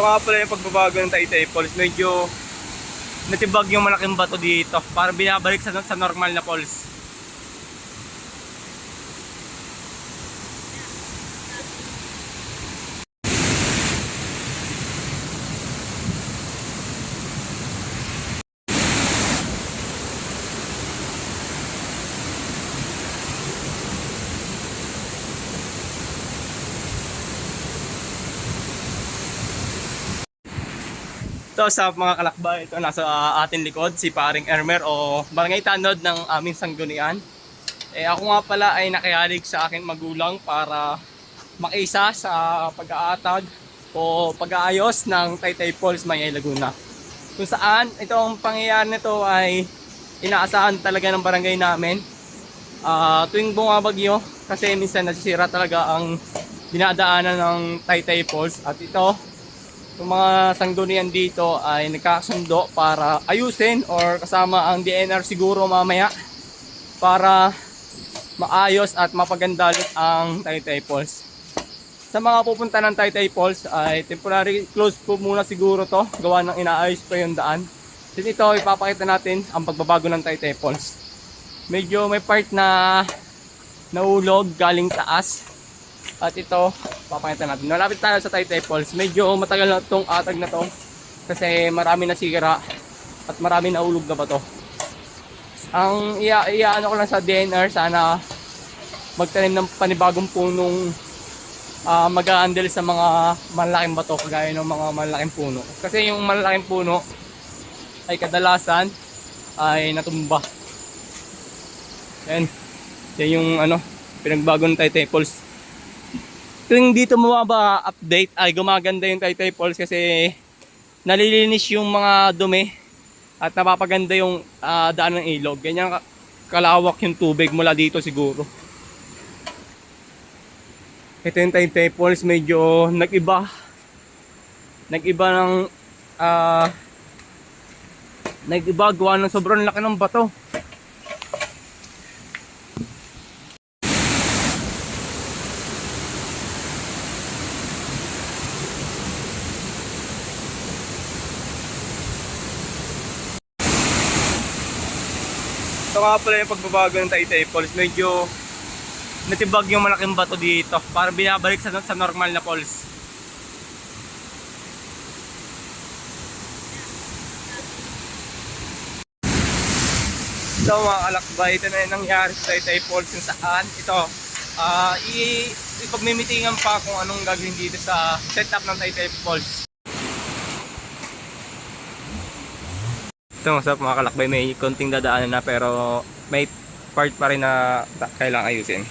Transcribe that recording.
Ito nga pala yung pagbabago ng Taytay Falls. Medyo natibag yung malaking bato dito. Parang binabalik sa, sa normal na falls. Ito sa mga kalakbay, ito nasa uh, ating likod, si paring Ermer o barangay tanod ng aming sanggunian. Eh ako nga pala ay nakihalig sa aking magulang para makiisa sa pag-aatag o pag-aayos ng Taytay Falls, Mayay Laguna. Kung saan itong pangyayari nito ay inaasahan talaga ng barangay namin. Ah, tuwing bumabagyo kasi minsan nasisira talaga ang dinadaanan ng Taytay Falls at ito yung mga sanggunian dito ay nagkasundo para ayusin or kasama ang DNR siguro mamaya para maayos at mapaganda ang Taytay Falls. Sa mga pupunta ng Taytay Falls ay temporary close po muna siguro to gawa ng inaayos pa yung daan. Then ito ipapakita natin ang pagbabago ng Taytay Falls. Medyo may part na naulog galing taas at ito, papakita natin. Malapit tayo sa Taytay Falls. Medyo matagal na itong atag na to. Kasi marami na sira at marami na ulog na ba to. Ang iya, iya ano ko lang sa DNR, sana magtanim ng panibagong punong uh, mag-handle sa mga malaking bato kagaya ng mga malaking puno. Kasi yung malaking puno ay kadalasan ay natumba. Yan. Yan yung ano, pinagbago ng Taytay Falls tuwing dito mababa update ay gumaganda yung Taytay Falls kasi nalilinis yung mga dumi at napapaganda yung ah, daan ng ilog. Ganyan ka- kalawak yung tubig mula dito siguro. Ito yung Taytay Falls medyo nag-iba. Nag-iba ng ah nag-iba gawa ng sobrang laki ng bato. Ito nga pala yung pagbabago ng Taytay Falls. Medyo natibag yung malaking bato dito. Parang binabalik sa, sa normal na falls. Ito mga kalakbay, ito na yung nangyari sa Taytay Falls kung saan ito. i ipagmimitingan pa kung anong gagawin dito sa setup ng Taytay Falls. Ito mga sa mga kalakbay, may konting dadaanan na pero may part pa rin na ta- kailangan ayusin.